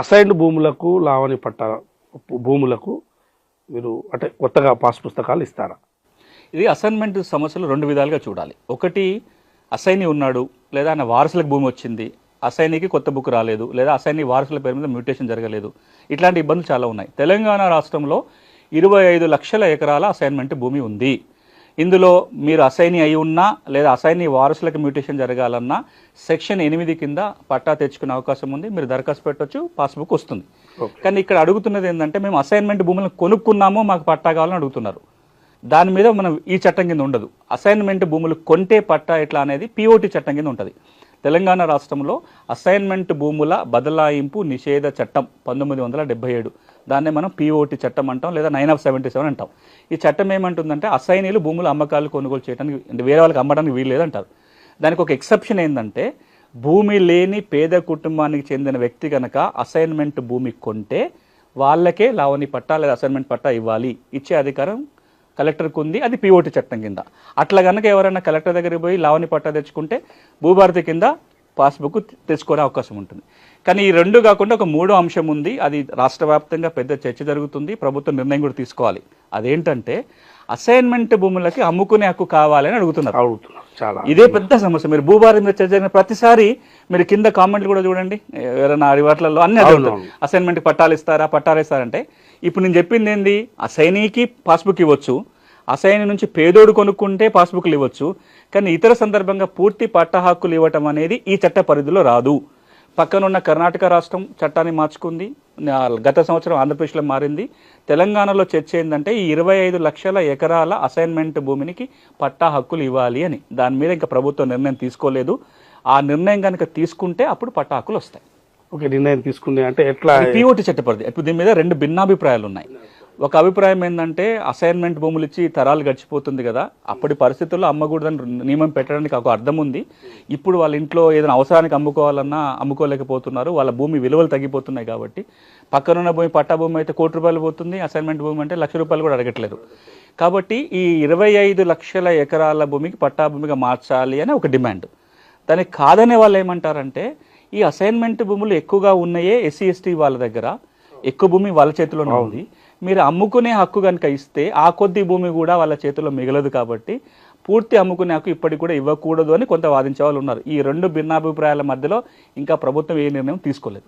Assigned భూములకు లావణి పట్ట భూములకు మీరు అంటే కొత్తగా పాస్ పుస్తకాలు ఇస్తారా? ఇది అసైన్మెంట్ సమస్యలు రెండు విధాలుగా చూడాలి. ఒకటి అసైని ఉన్నాడు లేదా ఆయన వారసులకు భూమి వచ్చింది అసైనికి కొత్త బుక్ రాలేదు లేదా అసైని వారసుల పేరు మీద మ్యూటేషన్ జరగలేదు. ఇట్లాంటి ఇబ్బందులు చాలా ఉన్నాయి. తెలంగాణ రాష్ట్రంలో ఇరవై ఐదు లక్షల ఎకరాల అసైన్మెంట్ భూమి ఉంది. ఇందులో మీరు అసైని అయి ఉన్నా లేదా అసైని వారసులకు మ్యూటేషన్ జరగాలన్నా సెక్షన్ ఎనిమిది కింద పట్టా తెచ్చుకునే అవకాశం ఉంది. మీరు దరఖాస్తు పెట్టొచ్చు పాస్బుక్ వస్తుంది. కానీ ఇక్కడ అడుగుతున్నది ఏంటంటే మేము అసైన్మెంట్ భూములను కొనుక్కున్నాము మాకు పట్టా కావాలని అడుగుతున్నారు. దాని మీద మనం ఈ చట్టం కింద ఉండదు. అసైన్మెంట్ భూములు కొంటే పట్టా ఎట్లా అనేది పిఓటి చట్టం కింద ఉంటుంది. తెలంగాణ రాష్ట్రంలో అసైన్మెంట్ భూముల బదలాయింపు నిషేధ చట్టం పంతొమ్మిది వందల డెబ్బై ఏడు. దాన్నే మనం పిఓటి చట్టం అంటాం లేదా నైన్ ఆఫ్ సెవెంటీ సెవెన్ అంటాం. ఈ చట్టం ఏమంటుందంటే అసైనీలు భూముల అమ్మకాలు కొనుగోలు చేయడానికి వేరే వాళ్ళకి అమ్మడానికి వీలు లేదంటారు. దానికి ఒక ఎక్సెప్షన్ ఏంటంటే భూమి లేని పేద కుటుంబానికి చెందిన వ్యక్తి కనుక అసైన్మెంట్ భూమి కొంటే వాళ్ళకే లావణి పట్టా లేదా అసైన్మెంట్ పట్టా ఇవ్వాలి. ఇచ్చే అధికారం కలెక్టర్కి ఉంది అది పిఓటి చట్టం కింద. అట్లా కనుక ఎవరైనా కలెక్టర్ దగ్గరికి పోయి లావని పట్టా తెచ్చుకుంటే భూభారతి కింద పాస్బుక్ తెచ్చుకునే అవకాశం ఉంటుంది. కానీ ఈ రెండు కాకుండా ఒక మూడో అంశం ఉంది. అది రాష్ట్ర వ్యాప్తంగా పెద్ద చర్చ జరుగుతుంది. ప్రభుత్వం నిర్ణయం కూడా తీసుకోవాలి. అదేంటంటే అసైన్మెంట్ భూములకి అమ్ముకునే హక్కు కావాలని అడుగుతున్నారు. అడుగుతున్నారు. చాలా ఇదే పెద్ద సమస్య. మీరు భూభారం మీద చర్చ జరిగిన ప్రతిసారి మీరు కింద కామెంట్లు కూడా చూడండి. ఎవరైనా అడివాట్లలో అన్ని. అసైన్మెంట్ పట్టాలు ఇస్తారా? పట్టాలు ఇస్తారంటే ఇప్పుడు నేను చెప్పింది ఏంది? అసైనీకి పాస్బుక్ ఇవ్వచ్చు. అసైని నుంచి పేదోడు కొనుక్కుంటే పాస్బుక్లు ఇవ్వచ్చు కానీ ఇతర సందర్భంగా పూర్తి పట్ట హక్కులు ఇవ్వటం అనేది ఈ చట్ట పరిధిలో రాదు. పక్కనున్న కర్ణాటక రాష్ట్రం చట్టాన్ని మార్చుకుంది. గత సంవత్సరం ఆంధ్రప్రదేశ్లో మారింది. తెలంగాణలో చర్చ ఏంటంటే ఈ ఇరవై ఐదు లక్షల ఎకరాల అసైన్మెంట్ భూమినికి పట్టా హక్కులు ఇవ్వాలి అని. దాని మీద ఇంకా ప్రభుత్వం నిర్ణయం తీసుకోలేదు. ఆ నిర్ణయం కనుక తీసుకుంటే అప్పుడు పట్టా హక్కులు వస్తాయి. ఓకే నిర్ణయం తీసుకుంది. అంటే ఎట్లా పిఓటి చట్టపరిధి ఇప్పుడు దీని మీద రెండు భిన్నాభిప్రాయాలు ఉన్నాయి. ఒక అభిప్రాయం ఏంటంటే అసైన్మెంట్ భూములు ఇచ్చి తరాలు గడిచిపోతుంది కదా. అప్పటి పరిస్థితుల్లో అమ్మకూడదని నియమం పెట్టడానికి ఒక అర్థం ఉంది. ఇప్పుడు వాళ్ళ ఇంట్లో ఏదైనా అవసరానికి అమ్ముకోవాలన్నా అమ్ముకోలేకపోతున్నారు. వాళ్ళ భూమి విలువలు తగ్గిపోతున్నాయి కాబట్టి. పక్కనున్న భూమి పట్టా భూమి అయితే కోటి రూపాయలు పోతుంది. అసైన్మెంట్ భూమి అంటే లక్ష రూపాయలు కూడా అడగట్లేదు. కాబట్టి ఈ ఇరవై ఐదు లక్షల ఎకరాల భూమికి పట్టా భూమిగా మార్చాలి అని ఒక డిమాండ్. దానికి కాదనే వాళ్ళు ఏమంటారంటే ఈ అసైన్మెంట్ భూములు ఎక్కువగా ఉన్నాయే ఎస్సీ ఎస్టీ వాళ్ళ దగ్గర. ఎక్కువ భూమి వాళ్ళ చేతిలోనే ఉంది. మీరు అమ్ముకునే హక్కు కనుక ఇస్తే ఆ కొద్ది భూమి కూడా వాళ్ళ చేతిలో మిగలదు కాబట్టి పూర్తి అమ్ముకునే హక్కు ఇప్పటికి కూడా ఇవ్వకూడదు అని కొంత వాదించే వాళ్ళు ఉన్నారు. ఈ రెండు భిన్నాభిప్రాయాల మధ్యలో ఇంకా ప్రభుత్వం ఏ నిర్ణయం తీసుకోలేదు.